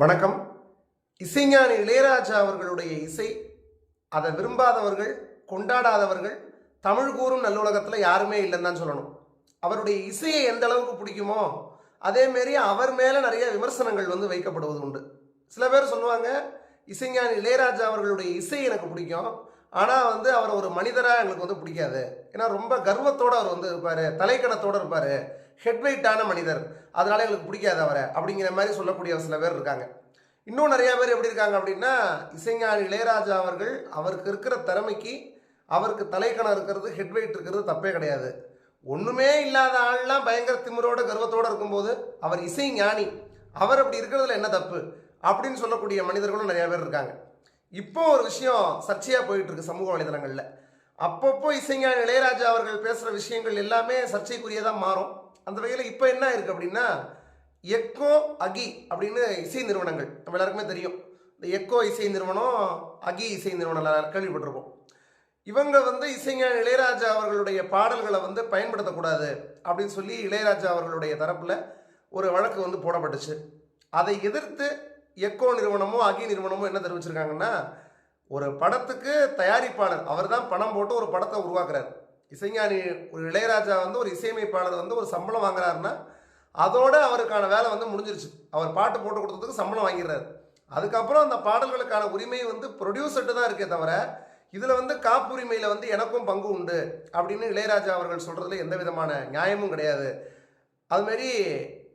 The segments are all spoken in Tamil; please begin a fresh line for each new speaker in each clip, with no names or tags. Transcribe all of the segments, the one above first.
வணக்கம். இசைஞானி இளையராஜா அவர்களுடைய இசை அதை விரும்பாதவர்கள் கொண்டாடாதவர்கள் தமிழ் கூறும் நல்லுலகத்தில் யாருமே இல்லைன்னு தான் சொல்லணும். அவருடைய இசையை எந்த அளவுக்கு பிடிக்குமோ அதேமாரி அவர் மேலே நிறைய விமர்சனங்கள் வந்து வைக்கப்படுவது உண்டு. சில பேர் சொல்லுவாங்க இசைஞானி இளையராஜா அவர்களுடைய இசை எனக்கு பிடிக்கும். ஆனால் வந்து அவர் ஒரு மனிதராக எங்களுக்கு வந்து பிடிக்காது. ஏன்னா ரொம்ப கர்வத்தோடு அவர் வந்து இருப்பார் தலைக்கணத்தோடு இருப்பார். ஹெட்வெயிட்டான மனிதர். அதனால எங்களுக்கு பிடிக்காது அவரை அப்படிங்கிற மாதிரி சொல்லக்கூடிய சில பேர் இருக்காங்க. இன்னும் நிறைய பேர் எப்படி இருக்காங்க அப்படின்னா இசைஞானி இளையராஜா அவர்கள் அவருக்கு இருக்கிற திறமைக்கு அவருக்கு தலைக்கணம் இருக்கிறது ஹெட்வெயிட் இருக்கிறது தப்பே கிடையாது. ஒன்றுமே இல்லாத ஆள்லாம் பயங்கர திமிரோட கர்வத்தோடு இருக்கும்போது அவர் இசை ஞானி அவர் அப்படி இருக்கிறதுல என்ன தப்பு? அப்படின்னு சொல்லக்கூடிய மனிதர்களும் நிறைய பேர் இருக்காங்க. இப்போ ஒரு விஷயம் சர்ச்சையாக போயிட்டு இருக்கு சமூக வலைதளங்களில். அப்பப்போ இசைஞானி இளையராஜா அவர்கள் பேசுகிற விஷயங்கள் எல்லாமே சர்ச்சைக்குரியதாக மாறும். அந்த வகையில் இப்போ என்ன இருக்குது அப்படின்னா எக்கோ அகி அப்படின்னு இசை நிறுவனங்கள். நம்ம எல்லாருக்குமே தெரியும். இந்த எக்கோ இசை நிறுவனம் அகி இசை நிறுவனம் கேள்விப்பட்டிருப்போம். இவங்க வந்து இசைஞர் இளையராஜா அவர்களுடைய பாடல்களை வந்து பயன்படுத்தக்கூடாது அப்படின்னு சொல்லி இளையராஜா அவர்களுடைய தரப்பில் ஒரு வழக்கு வந்து போடப்பட்டுச்சு. அதை எதிர்த்து எக்கோ நிறுவனமோ அகி நிறுவனமோ என்ன தெரிவிச்சிருக்காங்கன்னா ஒரு படத்துக்கு தயாரிப்பாளர் அவர் தான் பணம் போட்டு ஒரு படத்தை உருவாக்குறாரு. இசைஞானி ஒரு இளையராஜா வந்து ஒரு இசையமைப்பாளர் வந்து ஒரு சம்பளம் வாங்குறாருன்னா அதோடு அவருக்கான வேலை வந்து முடிஞ்சிருச்சு. அவர் பாட்டு போட்டு கொடுத்ததுக்கு சம்பளம் வாங்கிடுறாரு. அதுக்கப்புறம் அந்த பாடல்களுக்கான உரிமை வந்து ப்ரொடியூசர்ட்டு தான் இருக்கே தவிர இதில் வந்து காப்புரிமையில் வந்து எனக்கும் பங்கு உண்டு அப்படின்னு இளையராஜா அவர்கள் சொல்கிறதுல எந்த விதமான நியாயமும் கிடையாது. அதுமாரி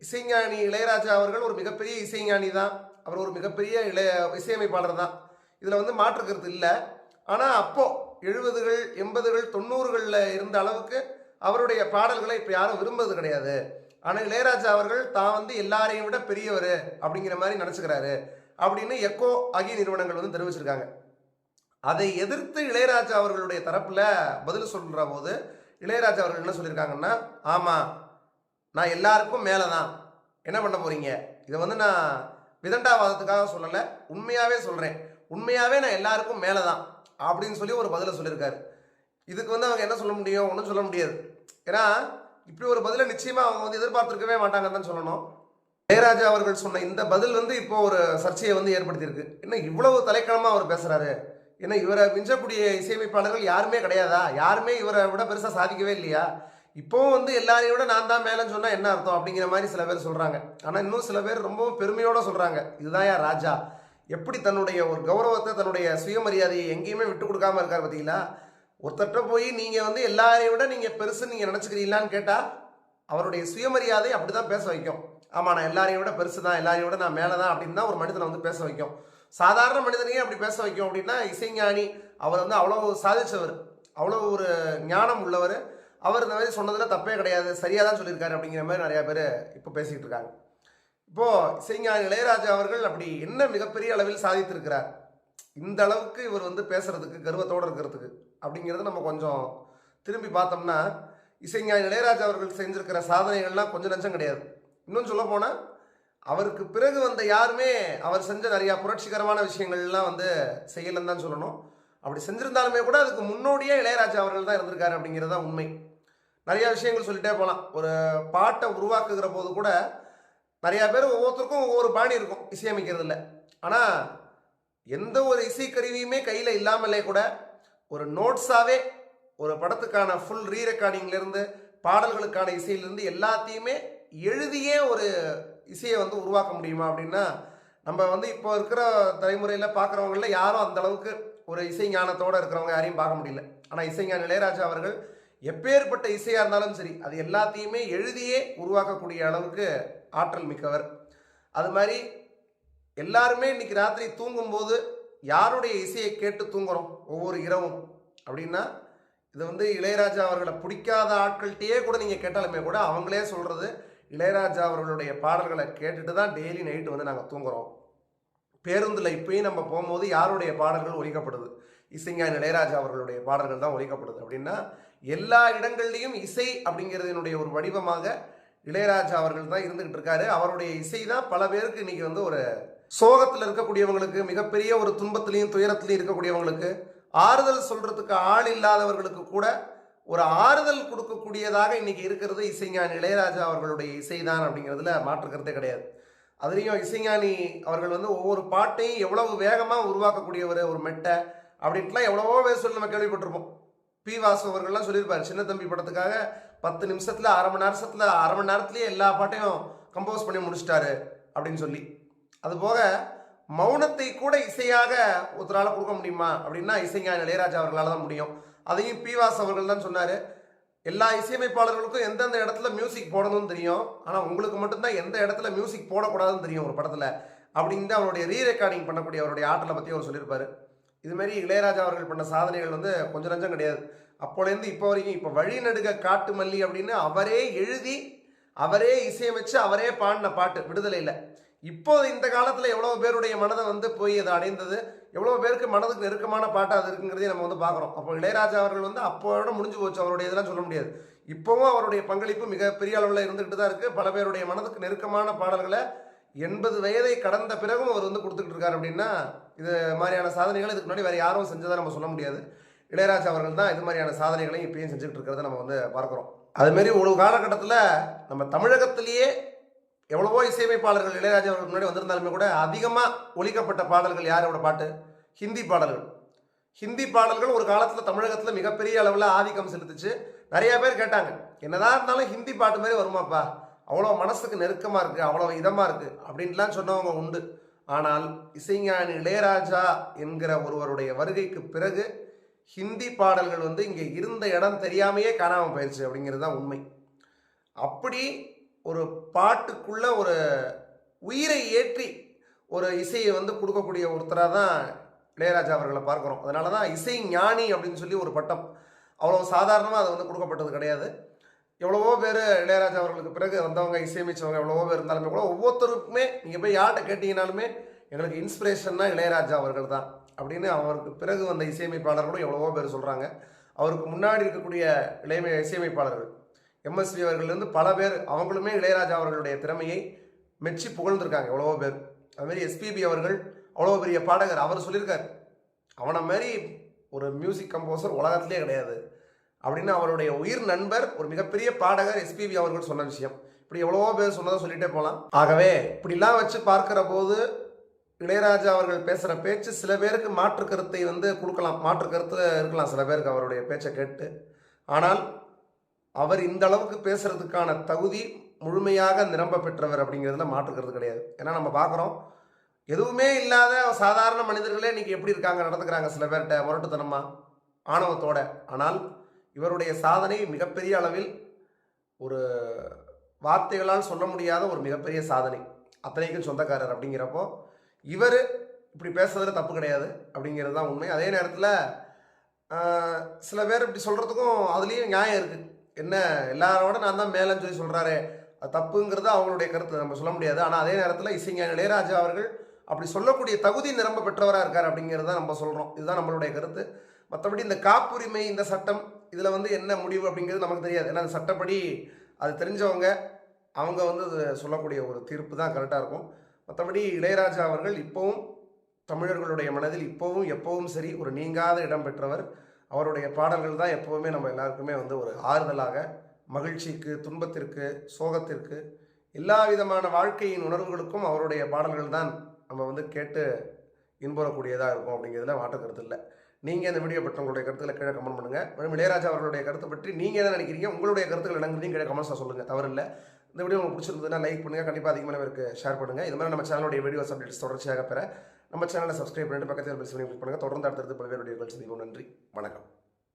இசைஞானி இளையராஜா அவர்கள் ஒரு மிகப்பெரிய இசைஞானி தான். அவர் ஒரு மிகப்பெரிய இளைய இசையமைப்பாளர் தான். இதில் வந்து மாற்றுக்கிறது இல்லை. ஆனால் அப்போது எழுபதுகள் எண்பதுகள் தொண்ணூறுகளில் இருந்த அளவுக்கு அவருடைய பாடல்களை இப்போ யாரும் விரும்புறது கிடையாது. ஆனால் இளையராஜா அவர்கள் தான் வந்து எல்லாரையும் விட பெரியவர் அப்படிங்கிற மாதிரி நினச்சிக்கிறாரு அப்படின்னு எக்கோ ஆகிய நிறுவனங்கள் வந்து தெரிவிச்சிருக்காங்க. அதை எதிர்த்து இளையராஜா அவர்களுடைய தரப்பில் பதில் சொல்கிற போது இளையராஜா அவர்கள் என்ன சொல்லியிருக்காங்கன்னா ஆமாம் நான் எல்லாருக்கும் மேலே தான் என்ன பண்ண போகிறீங்க இதை வந்து நான் விதண்டாவாதத்துக்காக சொல்லலை உண்மையாகவே சொல்கிறேன் உண்மையாகவே நான் எல்லாருக்கும் மேலே தான் அப்படின்னு சொல்லி ஒரு பதிலை சொல்லியிருக்காரு. இதுக்கு வந்து அவங்க என்ன சொல்ல முடியும்? ஒன்றும் சொல்ல முடியாது. ஏன்னா இப்படி ஒரு பதிலை நிச்சயமாக அவங்க வந்து எதிர்பார்த்துருக்கவே மாட்டாங்கன்னு தான் சொல்லணும். ஜெயராஜா அவர்கள் சொன்ன இந்த பதில் வந்து இப்போ ஒரு சர்ச்சையை வந்து ஏற்படுத்தியிருக்கு. என்ன இவ்வளவு தலைக்கணமாக அவர் பேசுகிறாரு ஏன்னா இவரை மிஞ்சக்கூடிய இசையமைப்பாளர்கள் யாருமே கிடையாதா? யாருமே இவரை விட பெருசாக சாதிக்கவே இல்லையா? இப்போவும் வந்து எல்லாரையும் விட நான் தான் மேலேன்னு சொன்னால் என்ன அர்த்தம் அப்படிங்கிற மாதிரி சில பேர் சொல்கிறாங்க ஆனால் இன்னும் சில பேர் ரொம்பவும் பெருமையோடு சொல்கிறாங்க இதுதான் யார்? ராஜா. எப்படி தன்னுடைய ஒரு கௌரவத்தை தன்னுடைய சுயமரியாதையை எங்கேயுமே விட்டு கொடுக்காம இருக்கார் பார்த்தீங்களா? ஒருத்தட்ட போய் நீங்கள் வந்து எல்லாரையும் விட நீங்கள் பெருசு நீங்கள் நினச்சிக்கிறீங்களான்னு கேட்டால் அவருடைய சுயமரியாதை அப்படி தான் பேச வைக்கும். ஆமாம் நான் எல்லாரையும் விட பெருசு தான் எல்லாரையும் விட நான் மேலே தான் அப்படின்னு தான் ஒரு மனிதனை வந்து பேச வைக்கும். சாதாரண மனிதனையே அப்படி பேச வைக்கும் அப்படின்னா இசைஞானி அவர் வந்து அவ்வளோ சாதிச்சவர் அவ்வளோ ஒரு ஞானம் உள்ளவர். அவர் இந்த மாதிரி சொன்னதில் தப்பே கிடையாது சரியாக தான் சொல்லியிருக்காரு அப்படிங்கிற மாதிரி நிறையா பேர் இப்போ பேசிக்கிட்டு இருக்காங்க. இப்போ இசைஞானி இளையராஜா அவர்கள் அப்படி என்ன மிகப்பெரிய அளவில் சாதித்திருக்கிறார்? இந்த அளவுக்கு இவர் வந்து பேசுறதுக்கு கர்வத்தோடு இருக்கிறதுக்கு அப்படிங்கிறத நம்ம கொஞ்சம் திரும்பி பார்த்தோம்னா இசைஞானி இளையராஜா அவர்கள் செஞ்சிருக்கிற சாதனைகள்லாம் கொஞ்சம் நஞ்சம் கிடையாது. இன்னும் சொல்ல போனால் அவருக்கு பிறகு வந்த யாருமே அவர் செஞ்ச நிறையா புரட்சிகரமான விஷயங்கள்லாம் வந்து செய்யலைன்னு தான் சொல்லணும். அப்படி செஞ்சிருந்தாலுமே கூட அதுக்கு முன்னோடியே இளையராஜா அவர்கள் தான் இருந்திருக்காரு அப்படிங்கிறது தான் உண்மை. நிறையா விஷயங்கள் சொல்லிட்டே போகலாம் ஒரு பாட்டை உருவாக்குகிற போது கூட நிறையா பேர் ஒவ்வொருத்தருக்கும் ஒவ்வொரு பாணி இருக்கும் இசையமைக்கிறதுல. ஆனால் எந்த ஒரு இசைக்கருவியுமே கையில் இல்லாமலே கூட ஒரு நோட்ஸாகவே ஒரு படத்துக்கான ஃபுல் ரீ ரெக்கார்டிங்லேருந்து பாடல்களுக்கான இசையிலேருந்து எல்லாத்தையுமே எழுதியே ஒரு இசையை வந்து உருவாக்க முடியுமா அப்படின்னா நம்ம வந்து இப்போ இருக்கிற தலைமுறையில் பார்க்குறவங்கள யாரும் அந்த அளவுக்கு ஒரு இசை ஞானத்தோடு இருக்கிறவங்க யாரையும் பார்க்க முடியல. ஆனால் இசைஞான இளையராஜா அவர்கள் எப்பேற்பட்ட இசையாக இருந்தாலும் சரி அது எல்லாத்தையுமே எழுதியே உருவாக்கக்கூடிய அளவுக்கு ஆற்றல் மிக்கவர். அது மாதிரி எல்லாருமே இன்னைக்கு ராத்திரி தூங்கும்போது யாருடைய இசையை கேட்டு தூங்குறோம்? ஒவ்வொரு இரவும். அப்படின்னா இது வந்து இளையராஜா அவர்களை பிடிக்காத ஆட்கள்கிட்டயே கூட நீங்கள் கேட்டாலுமே கூட அவங்களே சொல்கிறது இளையராஜா அவர்களுடைய பாடல்களை கேட்டுட்டு தான் டெய்லி நைட்டு வந்து நாங்கள் தூங்குறோம். பேருந்தில் இப்பயும் நம்ம போகும்போது யாருடைய பாடல்கள் ஒழிக்கப்படுது இசைஞானி இளையராஜா அவர்களுடைய பாடல்கள் தான் ஒழிக்கப்படுது அப்படின்னா எல்லா இடங்கள்லையும் இசை அப்படிங்கிறதுனுடைய ஒரு வடிவமாக இளையராஜா அவர்கள் தான் இருந்துகிட்டு இருக்காரு. அவருடைய இசை தான் பல பேருக்கு இன்னைக்கு வந்து ஒரு சோகத்தில் இருக்கக்கூடியவங்களுக்கு மிகப்பெரிய ஒரு துன்பத்திலையும் துயரத்திலையும் இருக்கக்கூடியவங்களுக்கு ஆறுதல் சொல்றதுக்கு ஆள் இல்லாதவர்களுக்கு கூட ஒரு ஆறுதல் கொடுக்கக்கூடியதாக இன்னைக்கு இருக்கிறது இசைஞானி இளையராஜா அவர்களுடைய இசைதான் அப்படிங்கிறதுல மாற்றுக்கிறதே கிடையாது. அதுலேயும் இசைஞானி அவர்கள் வந்து ஒவ்வொரு பாட்டையும் எவ்வளவு வேகமாக உருவாக்கக்கூடியவர் ஒரு மெட்டை அப்படின்ட்டுலாம் எவ்வளவோ பேர் சொல்லி நம்ம கேள்விப்பட்டிருப்போம். பி வாசு அவர்கள்லாம் சொல்லியிருப்பார் சின்ன தம்பி படத்துக்காக பத்து நிமிஷத்தில் அரை மணி நேரத்தில் அரை மணி நேரத்துலேயே எல்லா பாட்டையும் கம்போஸ் பண்ணி முடிச்சிட்டாரு அப்படின்னு சொல்லி. அதுபோக மௌனத்தை கூட இசையாக ஒருத்தரால் கொடுக்க முடியுமா? அப்படின்னா இசைஞான இளையராஜா அவர்களால் தான் முடியும். அதையும் பி வாஸ் அவர்கள் தான் சொன்னார். எல்லா இசையமைப்பாளர்களுக்கும் எந்தெந்த இடத்துல மியூசிக் போடணும்னு தெரியும். ஆனால் உங்களுக்கு மட்டும்தான் எந்த இடத்துல மியூசிக் போடக்கூடாதுன்னு தெரியும் ஒரு படத்தில். அப்படின்னு அவருடைய ரீ ரெக்கார்டிங் பண்ணக்கூடிய அவருடைய ஆற்றலை பற்றி அவர் சொல்லியிருப்பார். இதுமாரி இளையராஜா அவர்கள் பண்ண சாதனைகள் வந்து கொஞ்சம் நஞ்சம் கிடையாது. அப்போலேருந்து இப்போ வரைக்கும் இப்போ வழி நடுக காட்டு மல்லி அப்படின்னு அவரே எழுதி அவரே இசையமைச்சு அவரே பாடின பாட்டு விடுதலையில் இப்போது இந்த காலத்தில் எவ்வளோ பேருடைய மனதை வந்து போய் அதை அடைந்தது எவ்வளோ பேருக்கு மனதுக்கு நெருக்கமான பாட்டு அது இருக்குங்கிறதையும் நம்ம வந்து பார்க்குறோம். அப்போ இளையராஜா அவர்கள் வந்து அப்போட முடிஞ்சு போச்சு அவருடைய இதெல்லாம் சொல்ல முடியாது. இப்போவும் அவருடைய பங்களிப்பு மிகப்பெரிய அளவில் இருந்துக்கிட்டு தான் இருக்குது பல பேருடைய மனதுக்கு நெருக்கமான பாடல்களை எண்பது வயதை கடந்த பிறகும் அவர் வந்து கொடுத்துக்கிட்டு இருக்காரு அப்படின்னா இது மாதிரியான சாதனைகளை இதுக்கு முன்னாடி வேறு யாரும் செஞ்சதாக நம்ம சொல்ல முடியாது. இளையராஜா அவர்கள் தான் இது மாதிரியான சாதனைகளையும் இப்பயும் செஞ்சுக்கிட்டு இருக்கிறத நம்ம வந்து பார்க்குறோம். அதுமாரி ஒரு காலகட்டத்தில் நம்ம தமிழகத்திலேயே எவ்வளவோ இசையமைப்பாளர்கள் இளையராஜா அவர்கள் முன்னாடி வந்திருந்தாலுமே கூட அதிகமாக ஒழிக்கப்பட்ட பாடல்கள் யாரோட பாட்டு? ஹிந்தி பாடல்கள். ஹிந்தி பாடல்கள் ஒரு காலத்தில் தமிழகத்தில் மிகப்பெரிய அளவில் ஆதிக்கம் செலுத்துச்சு. நிறைய பேர் கேட்டாங்க என்னதான் இருந்தாலும் ஹிந்தி பாட்டு மாதிரி வருமாப்பா? அவ்வளோ மனசுக்கு நெருக்கமாக இருக்குது அவ்வளோ இதமாக இருக்குது அப்படின்லாம் சொன்னவங்க உண்டு. ஆனால் இசைஞானி இளையராஜா என்கிற ஒருவருடைய வருகைக்கு பிறகு ஹிந்தி பாடல்கள் வந்து இங்கே இருந்த இடம் தெரியாமையே காணாமல் போயிடுச்சு அப்படிங்கிறது தான் உண்மை. அப்படி ஒரு பாட்டுக்குள்ள ஒரு உயிரை ஏற்றி ஒரு இசையை வந்து கொடுக்கக்கூடிய ஒருத்தராக தான் இளையராஜா அவர்களை பார்க்குறோம். அதனால தான் இசை ஞானி அப்படின்னு சொல்லி ஒரு பட்டம். அவ்வளோ சாதாரணமாக அது வந்து கொடுக்கப்பட்டது கிடையாது. எவ்வளவோ பேர் இளையராஜா அவர்களுக்கு பிறகு வந்தவங்க இசையமைச்சவங்க எவ்வளவோ பேர் இருந்தாலுமே கூட ஒவ்வொருத்தருக்குமே நீங்கள் போய் யார்கிட்ட கேட்டிங்கனாலுமே எங்களுக்கு இன்ஸ்பிரேஷன்னா இளையராஜா அவர்கள் தான் அப்படின்னு அவருக்கு பிறகு வந்த இசையமைப்பாளர்களும் எவ்வளவோ பேர் சொல்கிறாங்க அவருக்கு முன்னாடி இருக்கக்கூடிய இளைமை இசையமைப்பாளர்கள் எம்எஸ்வி அவர்கள்லேருந்து பல பேர் அவங்களுமே இளையராஜா அவர்களுடைய திறமையை மெச்சி புகழ்ந்திருக்காங்க எவ்வளவோ பேர். அதுமாரி எஸ்பிபி அவர்கள் அவ்வளோ பெரிய பாடகர் அவர் சொல்லியிருக்கார். அவனை மாதிரி ஒரு மியூசிக் கம்போசர் உலகத்திலே கிடையாது. அப்படின்னு அவருடைய உயிர் நண்பர் ஒரு மிகப்பெரிய பாடகர் எஸ்பிபி அவர்கள் சொன்ன விஷயம். இப்படி எவ்வளவோ பேர் சொன்னதை சொல்லிட்டே போகலாம். ஆகவே இப்படிலாம் வச்சு பார்க்குற போது இளையராஜா அவர்கள் பேசுகிற பேச்சு சில பேருக்கு மாற்று கருத்தை வந்து கொடுக்கலாம். மாற்று கருத்து இருக்கலாம் சில பேருக்கு அவருடைய பேச்சை கேட்டு. ஆனால் அவர் இந்த அளவுக்கு பேசுறதுக்கான தகுதி முழுமையாக நிரம்ப பெற்றவர் அப்படிங்கிறதுல கருத்து கிடையாது. ஏன்னா நம்ம பார்க்குறோம் எதுவுமே இல்லாத சாதாரண மனிதர்களே இன்னைக்கு எப்படி இருக்காங்க நடந்துக்கிறாங்க சில பேர்கிட்ட முரட்டுத்தனமா ஆணவத்தோட. ஆனால் இவருடைய சாதனை மிகப்பெரிய அளவில் ஒரு வார்த்தைகளால் சொல்ல முடியாத ஒரு மிகப்பெரிய சாதனை. அத்தனைக்கும் சொந்தக்காரர் அப்படிங்கிறப்போ இவர் இப்படி பேசுறதுல தப்பு கிடையாது அப்படிங்கிறது தான் உண்மை. அதே நேரத்தில் சில பேர் இப்படி சொல்கிறதுக்கும் அதுலேயும் நியாயம் இருக்குது என்ன எல்லாரோட நான் தான் மேலேன்னு சொல்லி சொல்கிறாரு அது தப்புங்கிறது அவங்களுடைய கருத்து நம்ம சொல்ல முடியாது. ஆனால் அதே நேரத்தில் இசைஞான இளையராஜா அவர்கள் அப்படி சொல்லக்கூடிய தகுதி நிரம்ப பெற்றவராக இருக்கார் அப்படிங்கிறது தான் நம்ம சொல்கிறோம் இதுதான் நம்மளுடைய கருத்து. மற்றபடி இந்த காப்புரிமை இந்த சட்டம் இதில் வந்து என்ன முடிவு அப்படிங்கிறது நமக்கு தெரியாது. ஏன்னா சட்டப்படி அது தெரிஞ்சவங்க அவங்க வந்து அது சொல்லக்கூடிய ஒரு தீர்ப்பு தான் கரெக்டாக இருக்கும். மற்றபடி இளையராஜா அவர்கள் இப்போவும் தமிழர்களுடைய மனதில் இப்போவும் எப்போவும் சரி ஒரு நீங்காத இடம் பெற்றவர். அவருடைய பாடல்கள் தான் எப்போவுமே நம்ம எல்லாருக்குமே வந்து ஒரு ஆறுதலாக மகிழ்ச்சிக்கு துன்பத்திற்கு சோகத்திற்கு எல்லா விதமான வாழ்க்கையின் உணர்வுகளுக்கும் அவருடைய பாடல்கள் தான் நம்ம வந்து கேட்டு இன்புறக்கூடியதாக இருக்கும் அப்படிங்கிறதுல மாற்று கருத்து இல்லை. நீங்கள் இந்த வீடியோ பற்றி உங்களுடைய கருத்துக்களை கீழே கமெண்ட் பண்ணுங்கள் மேலும் இளையராஜா அவர்களுடைய கருத்தை பற்றி நீங்கள் என்ன நினைக்கிறீங்க? உங்களுடைய கருத்துக்கள் என்னங்கிறதையும் கீழே கமெண்ட்ஸாக சொல்லுங்கள் தவறு இல்லை. இந்த வீடியோ உங்களுக்கு பிடிச்சிருந்ததுன்னா லைக் பண்ணுங்கள் கண்டிப்பாக அதிகமாக பேருக்கு ஷேர் பண்ணுங்கள் இது மாதிரி நம்ம சேனலுடைய வீடியோஸ் அப்டேட்ஸ் தொடர்ச்சியாக பெற நம்ம சேனலை சப்ஸ்கிரைப் பண்ணிட்டு பக்கத்தில் பெல் பண்ணி கிளிக் பண்ணுங்கள் தொடர்ந்து அடுத்தடுத்து பல்வேறு வீடியோக்கள் சந்திப்போம். நன்றி. வணக்கம்.